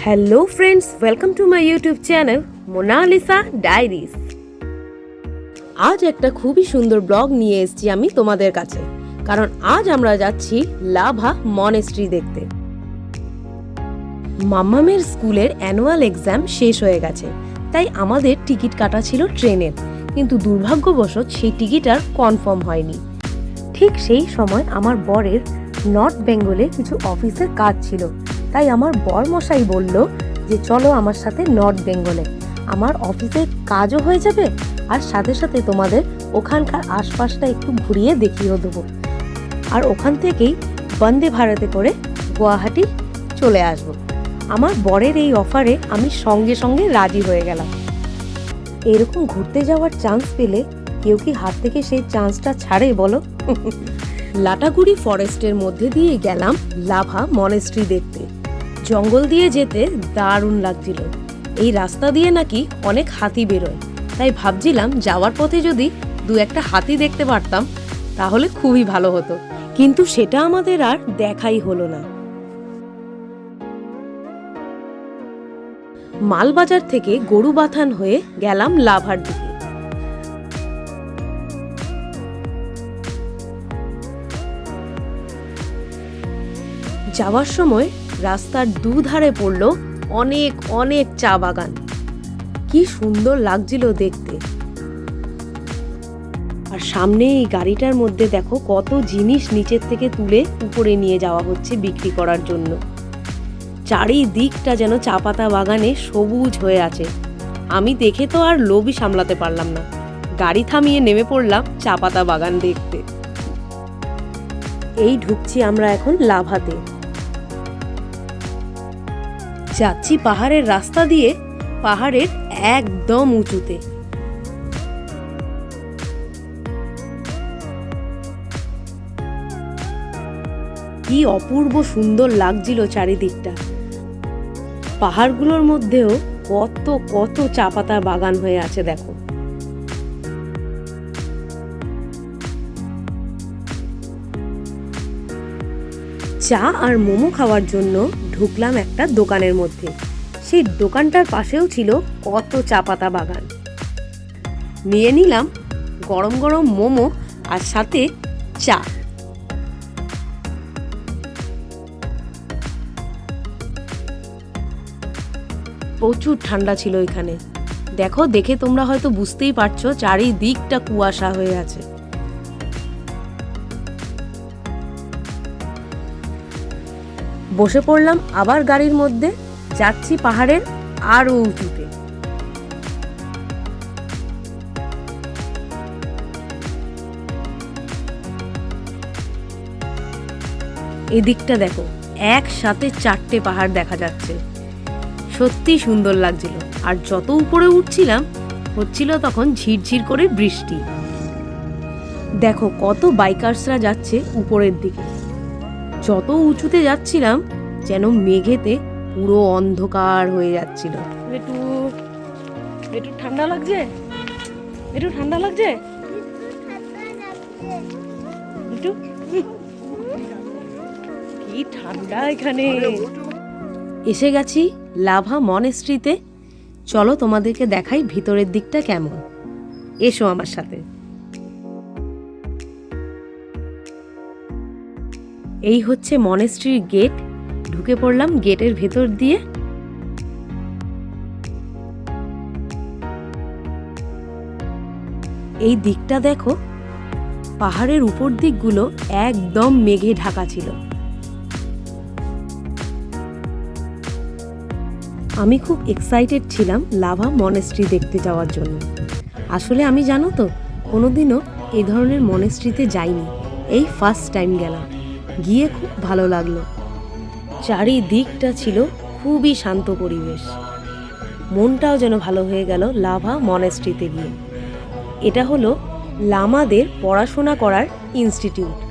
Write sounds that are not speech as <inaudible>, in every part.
Hello friends welcome to my YouTube channel Monalisa diaries আজ একটা খুবই সুন্দর ব্লগ নিয়ে এসেছি আমি তোমাদের কাছে। কারণ আজ আমরা যাচ্ছি লাভা মনেস্ট্রি দেখতে। মাম্মামের স্কুলের অ্যানুয়াল এক্সাম শেষ হয়ে গেছে। তাই আমাদের টিকিট কাটা ছিল ট্রেনের। কিন্তু দুর্ভাগ্যবশত সেই টিকিট আর কনফার্ম হয়নি। ঠিক সেই সময় আমার বরের নর্থ বেঙ্গলে কিছু অফিসের কাজ ছিল। তাই আমার বর মশাই বলল যে চলো আমার সাথে নর্থ বেঙ্গলে। আমার অফিসে কাজও হয়ে যাবে আর সাথে সাথে তোমাদের ওখানকার আশপাশটা একটু ঘুরিয়ে দেখিয়েও দেবো। আর ওখান থেকেই বন্দে ভারতে করে গুয়াহাটি চলে আসব। আমার বরের এই অফারে আমি সঙ্গে সঙ্গে রাজি হয়ে গেলাম। এরকম ঘুরতে যাওয়ার চান্স পেলে কেউ কি হাত থেকে সেই চান্সটা ছাড়ে বলো? <laughs> লাটাগুড়ি ফরেস্টের মধ্যে দিয়ে গেলাম লাভা মনেস্ট্রি দেখতে। জঙ্গল দিয়ে যেতে দারুণ লাগছিল। এই রাস্তা দিয়ে নাকি অনেক হাতি বেরোয়। তাই ভাবছিলাম যাওয়ার পথে যদি দু একটা হাতি দেখতে পারতাম, তাহলে খুবই ভালো হতো। কিন্তু সেটা আমাদের আর দেখাই হলো না। মালবাজার থেকে গরু বাথান হয়ে গেলাম লাভার দিকে। যাওয়ার সময় রাস্তার দুধারে পড়ল অনেক অনেক চা বাগান। কি সুন্দর লাগছিল দেখতে। আর সামনে এই গাড়িটার মধ্যে দেখো কত জিনিস নিচের থেকে তুলে উপরে নিয়ে যাওয়া হচ্ছে বিক্রি করার জন্য। চারিদিকটা যেন চা পাতা বাগানে সবুজ হয়ে আছে। আমি দেখে তো আর লোভই সামলাতে পারলাম না। গাড়ি থামিয়ে নেমে পড়লাম চা পাতা বাগান দেখতে। এই ঢুকছি আমরা এখন লাভাতে। যাচ্ছি পাহাড়ের রাস্তা দিয়ে, পাহাড়ের একদম উঁচুতে। কি অপূর্ব সুন্দর লাগছিল চারিদিকটা। পাহাড়গুলোর মধ্যেও কত কত চা পাতার বাগান হয়ে আছে, দেখো। চা আর মোমো খাওয়ার জন্য ঢুকলাম একটা দোকানের মধ্যে। সেই দোকানটার পাশেও ছিল কত চা পাতা বাগান। নিয়ে নিলাম গরম গরম মোমো আর সাথে চা। প্রচুর ঠান্ডা ছিল এখানে। দেখো, দেখে তোমরা হয়তো বুঝতেই পারছ, চারিদিকটা কুয়াশা হয়ে আছে। বসে পড়লাম আবার গাড়ির মধ্যে, যাচ্ছি পাহাড়ের আরও উঁচুতে। এদিকটা দেখো, একসাথে চারটে পাহাড় দেখা যাচ্ছে। সত্যি সুন্দর লাগছিল, আর যত উপরে উঠছিলাম, হচ্ছিল তখন ঝিরঝির করে বৃষ্টি। দেখো কত বাইকার্সরা যাচ্ছে উপরের দিকে। যত উঁচুতে যাচ্ছিলাম যেন মেঘেতে পুরো অন্ধকার হয়ে যাচ্ছিল। একটু একটু ঠান্ডা লাগছে? একটু ঠান্ডা লাগছে? একটু কি ঠান্ডা এখানে। এসে গেছি লাভা মনেস্ট্রিতে চলো তোমাদেরকে দেখাই ভিতরের দিকটা কেমন। এসো আমার সাথে। এই হচ্ছে মনেস্ট্রির গেট। ঢুকে পড়লাম গেটের ভেতর দিয়ে। এই দিকটা দেখো, পাহাড়ের উপর দিকগুলো একদম মেঘে ঢাকা ছিল। আমি খুব এক্সাইটেড ছিলাম লাভা মনেস্ট্রি দেখতে যাওয়ার জন্য। আসলে আমি জানো তো, কোনোদিনও এই ধরনের মনেস্ট্রিতে যাইনি। এই ফার্স্ট টাইম গেলাম। গিয়ে খুব ভালো লাগল। চারিদিকটা ছিল খুবই শান্ত পরিবেশ। মনটাও যেন ভালো হয়ে গেল লাভা মনেস্ট্রিতে গিয়ে। এটা হলো লামাদের পড়াশোনা করার ইনস্টিটিউট।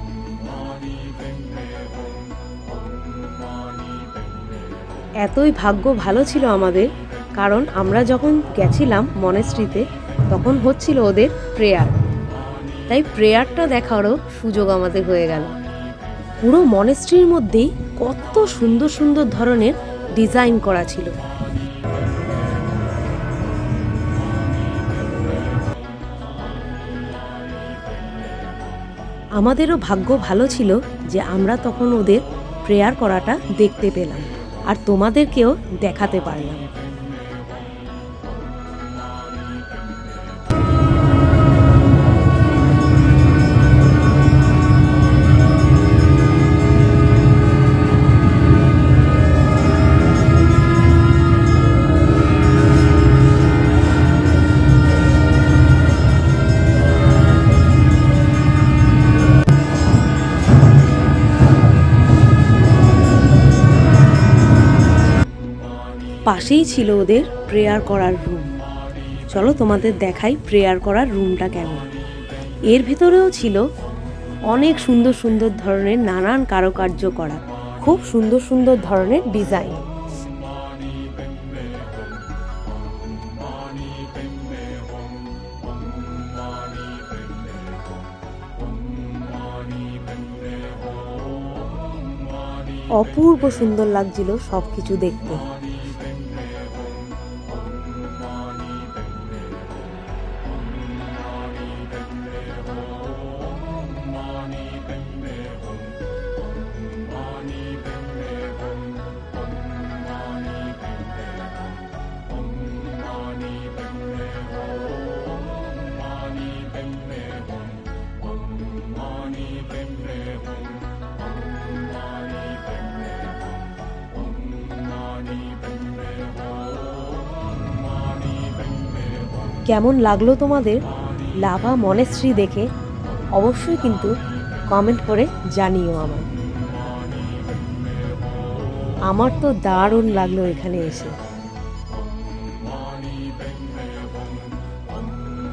এতই ভাগ্য ভালো ছিল আমাদের, কারণ আমরা যখন গেছিলাম মনেস্ট্রিতে, তখন হচ্ছিল ওদের প্রেয়ার। তাই প্রেয়ারটা দেখারও সুযোগ আমাদের হয়ে গেল। পুরো মনেস্ট্রির মধ্যেই কত সুন্দর সুন্দর ধরনের ডিজাইন করা ছিল। আমাদেরও ভাগ্য ভালো ছিল যে আমরা তখন ওদের প্রেয়ার করাটা দেখতে পেলাম, আর তোমাদেরকেও দেখাতে পারলাম। পাশেই ছিল ওদের প্রেয়ার করার রুম। চলো তোমাদের দেখাই প্রেয়ার করার রুমটা কেমন। এর ভেতরেও ছিল অনেক সুন্দর সুন্দর ধরনের নানান কারুকার্য করা, খুব সুন্দর সুন্দর ধরনের ডিজাইন। অপূর্ব সুন্দর লাগছিল সব কিছু দেখতে। কেমন লাগল তোমাদের? লাভা মনেশ্রী দেখে অবশ্যই কিন্তু কমেন্ট করে জানিও আমায়। আমার তো দারুণ লাগল এখানে এসে।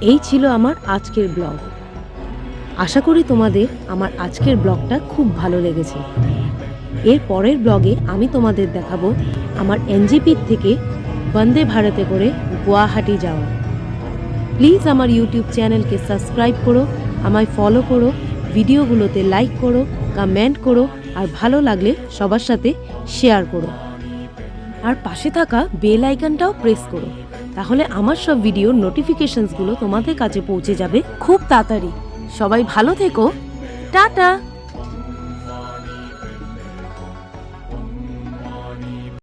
এই ছিল আমার আজকের ব্লগ। আশা করি তোমাদের আমার আজকের ব্লগটা খুব ভালো লেগেছে। এর পরের ব্লগে আমি তোমাদের দেখাবো আমার এনজিপির থেকে বন্দে ভারতে করে গুয়াহাটি যাওয়া। প্লিজ আমার ইউটিউব চ্যানেলকে সাবস্ক্রাইব করো, আমায় ফলো করো, ভিডিওগুলোতে লাইক করো কমেন্ট করো, আর ভালো লাগলে সবার সাথে শেয়ার করো। আর পাশে থাকা বেল আইকনটাও প্রেস করো, তাহলে আমার সব ভিডিওর নোটিফিকেশনসগুলো তোমাদের কাছে পৌঁছে যাবে খুব তাড়াতাড়ি। সবাই ভালো থেকো। টাটা!